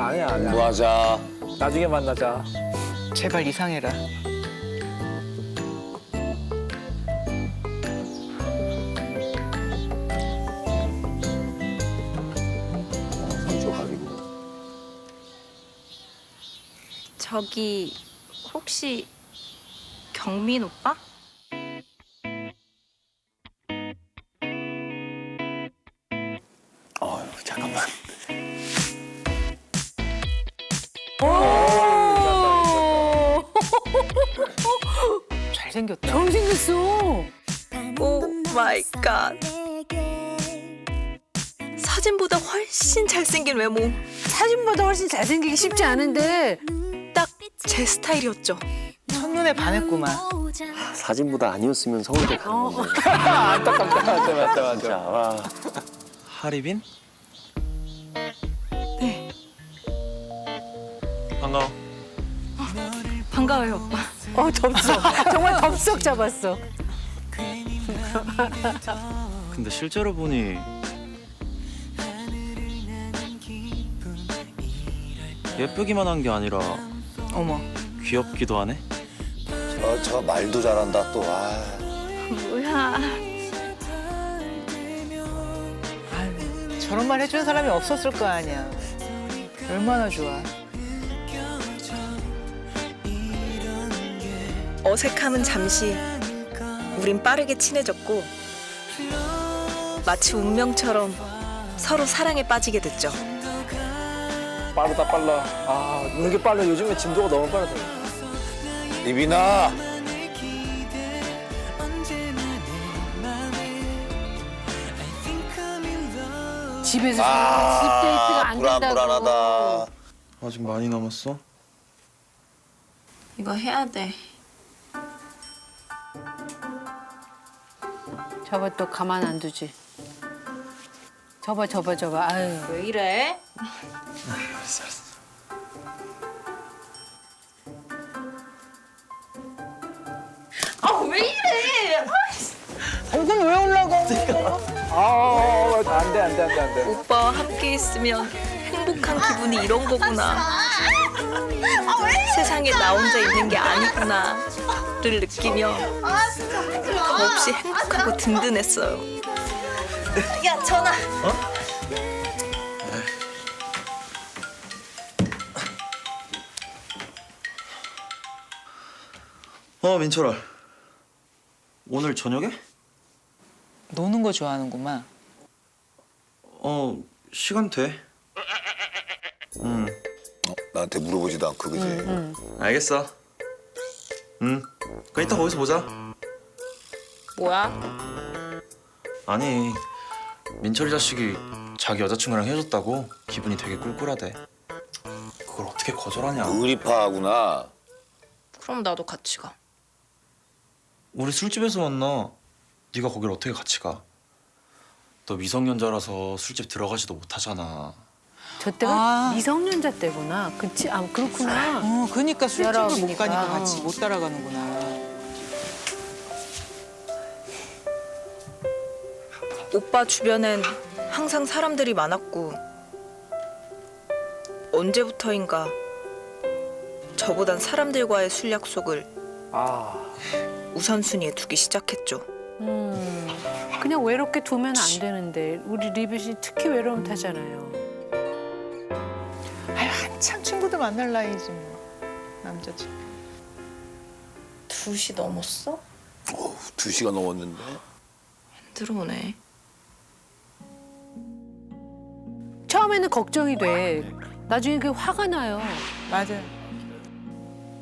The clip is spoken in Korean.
아니야 아니야. 공부하자. 나중에 만나자. 제발 이상해라. 저기 혹시 경민 오빠? 잘생겼다. 잘생겼어. 오 마이 갓. 사진보다 훨씬 잘생긴 외모. 사진보다 훨씬 잘생기기 쉽지 않은데 딱 제 스타일이었죠. 첫눈에 반했구만. 사진보다 아니었으면 서울대 가는 건데. 안타깝다. 맞다 맞다 맞다. 와. 하리빈? 네. 반가워. 반가워요 오빠. 어 덥석 정말 덥석 잡았어. 근데 실제로 보니 예쁘기만 한 게 아니라 어머. 귀엽기도 하네. 저, 저 말도 잘한다 또. 와. 뭐야. 저런 말 해주는 사람이 없었을 거 아니야. 얼마나 좋아. 어색함은 잠시. 우린 빠르게 친해졌고 마치 운명처럼 서로 사랑에 빠지게 됐죠. 빠르다 빨라. 아 이게 빨라. 요즘에 진도가 너무 빠르다. 리빈아. 집에서 아, 집 데이트가 안 불안 된다고. 불안하다. 아직 많이 남았어? 이거 해야 돼. 저거 또 가만 안 두지. 저봐 저봐 저봐. 아유. 왜 이래? 알았어 알았어. 아 왜 이래? 이건 왜 올라가? 아 안 돼 안 돼 안 돼 안 돼. 오빠와 함께 있으면 행복한 기분이 이런 거구나. 세상에 나 혼자 있는 게 아니구나를 느끼며 더없이 행복하고 든든했어요. 야 전화. 어 민철아. 오늘 저녁에? 노는 거 좋아하는구만. 어 시간 돼. 응 어, 나한테 물어보지도 않고 그지. 알겠어. 응. 그럼 이따 거기서 보자. 뭐야? 아니 민철이 자식이 자기 여자친구랑 헤어졌다고 기분이 되게 꿀꿀하대. 그걸 어떻게 거절하냐? 의리파하구나. 그럼 나도 같이 가. 우리 술집에서 만나. 네가 거길 어떻게 같이 가? 너 미성년자라서 술집 들어가지도 못하잖아. 저 때가 아. 미성년자 때구나. 그치? 아 그렇구나. 어, 그러니까 술집을 못 열아홉이니까. 가니까 같이 어. 못 따라가는구나. 오빠 주변엔 항상 사람들이 많았고 언제부터인가 저보단 사람들과의 술 약속을 아 우선순위에 두기 시작했죠. 음. 그냥 외롭게 두면 안 되는데 우리 리벳이 특히 외로움 타잖아요. 친구들 만날 나이지 뭐. 남자친구. 2시 넘었어? 어우, 두 시간 넘었는데. 들어오네. 처음에는 걱정이 돼. 나중에 그게 화가 나요. 맞아.